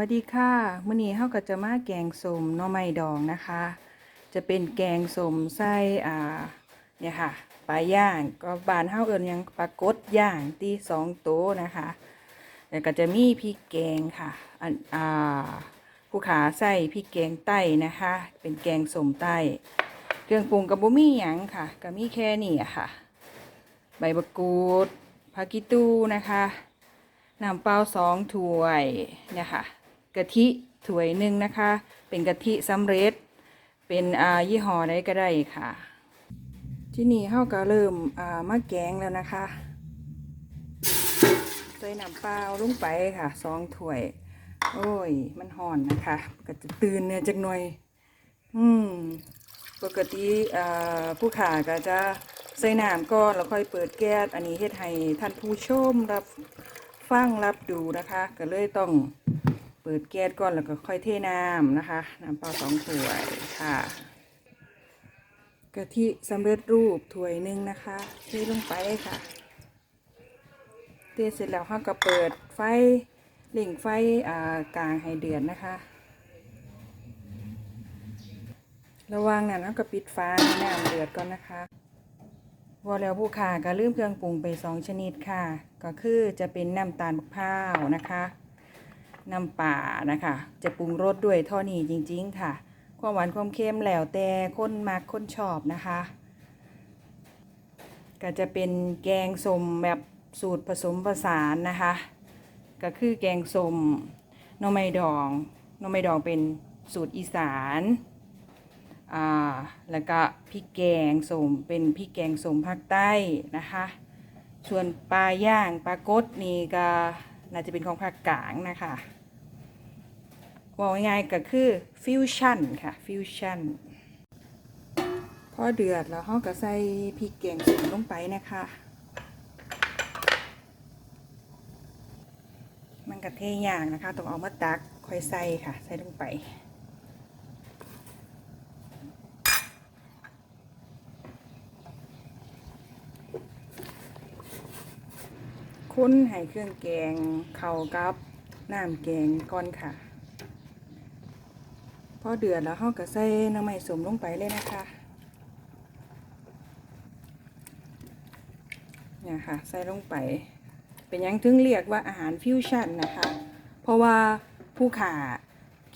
วัสดีค่ะมื้อนี้เฮาก็จะมาแกงส้มหน่อไม้ดองนะคะ จะเป็นแกงส้มไส้อ่าเนี่ยค่ะปลาย่างก็บานเฮาเอิ้นยังปลากดย่างตีสองโตนะคะแล้วก็จะมีพริกแกงค่ะอันอ่าผู้ขาใส่พริกแกงใต้นะคะ เป็นแกงส้มใต้ เครื่องปรุงกับบ่มีหยังค่ะก็มีแค่นี้อะค่ะ ใบมะกรูดผักกิตูนะคะน้ำเปล่าสองถ้วยเนี่ยค่ะ กะทิถ้วยหนึ่งนะคะ เป็นกะทิสำเร็จ เป็นอ่ายี่ห้อใดก็ได้ค่ะ ที่นี่เฮาก็เริ่มอ่ามาแกงแล้วนะคะ ใส่น้ำเปล่าลงไปค่ะสองถ้วย โอ้ย มันห่อนนะคะ ก็จะตื่นเนี่ยจักหน่อย อืมปกติผู้ขาก็จะใส่น้ำก่อนแล้วค่อยเปิดแก๊สอันนี้เฮ็ดให้ท่านผู้ชมรับฟังรับดูนะคะ ก็เลยต้อง ปิดแก๊สก่อนแล้วก็ค่อยเทน้ำนะคะ น้ำเปล่าสองถ้วยค่ะกะทิสำเร็จรูปถ้วยหนึ่งนะคะ เทลงไปค่ะ เทเสร็จแล้วเราก็เปิดไฟเล่งไฟกลางให้เดือดนะคะ ระวังนะน้ำกระปิดฟ้าให้น้ำเดือดก่อนนะคะพอแล้วผู้ขาก็ลืมเครื่องปรุงไปสองชนิดค่ะ ก็คือจะเป็นน้ำตาลมะพร้าวนะคะ น้ำป่านะคะ จะปรุงรสด้วยท่านี้จริง ๆ ค่ะ ความหวานความเค็มแล้วแต่คนมักคนชอบนะคะ ก็จะเป็นแกงส้มแบบสูตรผสมผสานนะคะ ก็คือแกงส้มน่อไม้ดองน่อไม้ดองเป็นสูตรอีสานอ่าแล้วก็พริกแกงสมเป็นพริกแกงสมภาคใต้นะคะส่วนปลาย่างปลากดนี่ก็น่าจะเป็นของภาคกลางนะคะ บอกง่ายๆก็คือฟิวชั่นค่ะฟิวชั่นพอเดือดแล้วเราก็ใส่พริกแกงสมลงไปนะคะ มันกระเทยอย่างนะคะ ต้องเอามาตักค่อยใส่ค่ะ ใส่ลงไปคุ้นให้เครื่องแกงเข้ากับน้ำแกงก่อนค่ะ พอเดือดแล้วเราก็ใส่น้ำมันสมลงไปเลยนะคะเนี่ยค่ะใส่ลงไป เป็นยังถึงเรียกว่าอาหารฟิวชั่นนะคะ เพราะว่าผู้ขา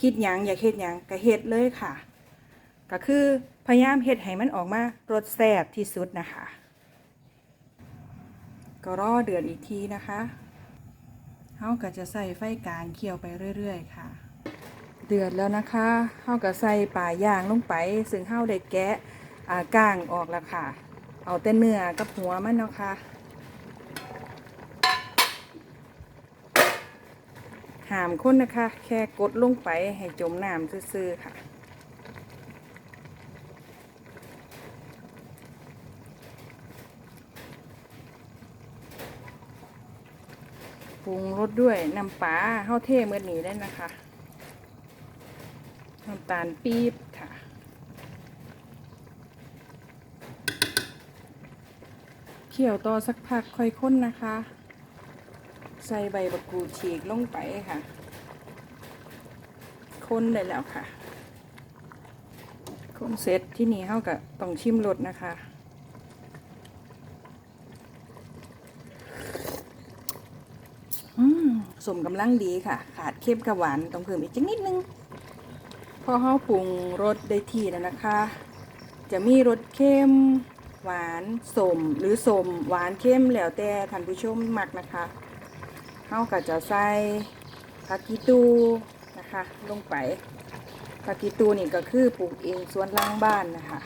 คิดยังอยากเฮ็ดยังก็เฮ็ดเลยค่ะ ก็คือพยายามเฮ็ดให้มันออกมารสแซ่บที่สุดนะคะ ก็รอเดือดอีกทีนะคะเฮาก็จะใส่ไฟกลางเคี่ยวไปเรื่อย ๆ ค่ะ เดือดแล้วนะคะเฮาก็ใส่ปลาย่างลงไป ซึ่งเฮาได้แกะอ่าก้างออกแล้วค่ะ เอาแต่เนื้อกับหัวมันเนาะค่ะหามคนนะคะ แค่กดลงไปให้จมน้ำซื่อๆค่ะปรุงรสด้วยน้ำปลาเฮาเท่เมื่อนี้ได้นะคะ น้ำตาลปี๊บค่ะ เคี่ยวต่อสักพักค่อยค้นนะคะ ใส่ใบบักกูฉีกลงไปค่ะคนได้แล้วค่ะคนเสร็จที่นี่เฮากับต้องชิมรสนะคะอืมสมกำลังดีค่ะ ขาดเค็มกับหวานต้องเพิ่มอีกจักนิดนึง พอเขาปรุงรสได้ที่แล้วนะคะ จะมีรสเค็มหวานสมหรือสมหวานเค็มแล้วแต่ท่านผู้ชมมักนะคะเขาก็จะใส่ผักกีตูนะคะลงไปผักกีตูนี่ก็คือปลูกเองสวนล่างบ้านนะคะ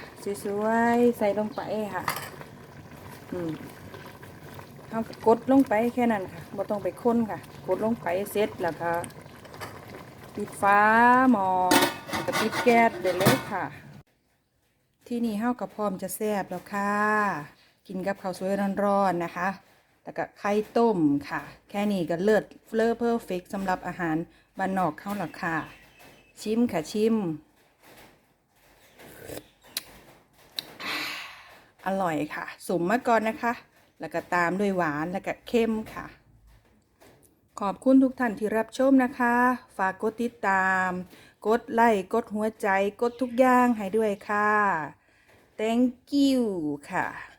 สวยๆใส่ลงไปค่ะ อืมเอากดลงไปแค่นั้นค่ะบ่ต้องไปค้นค่ะ กดลงไปเสร็จแล้วก็ปิดฟ้าหมอ แล้วก็ปิดแก๊สได้เลยค่ะ ที่นี่เฮากับพร้อมจะแซ่บแล้วค่ะ กินกับข้าวสวยร้อนๆนะคะ แล้วก็ไข่ต้มค่ะ แค่นี้ก็เลิศเฟลอเพอร์เฟกสำหรับอาหารบ้านนอกเข้าและค่ะ ชิมค่ะชิม อร่อยค่ะสมมาก่อนนะคะ แล้วก็ตามด้วยหวานแล้วก็เข้มค่ะ ขอบคุณทุกท่านที่รับชมนะคะ ฝากกดติดตาม กดไลค์กดหัวใจกดทุกอย่างให้ด้วยค่ะ thank you ค่ะ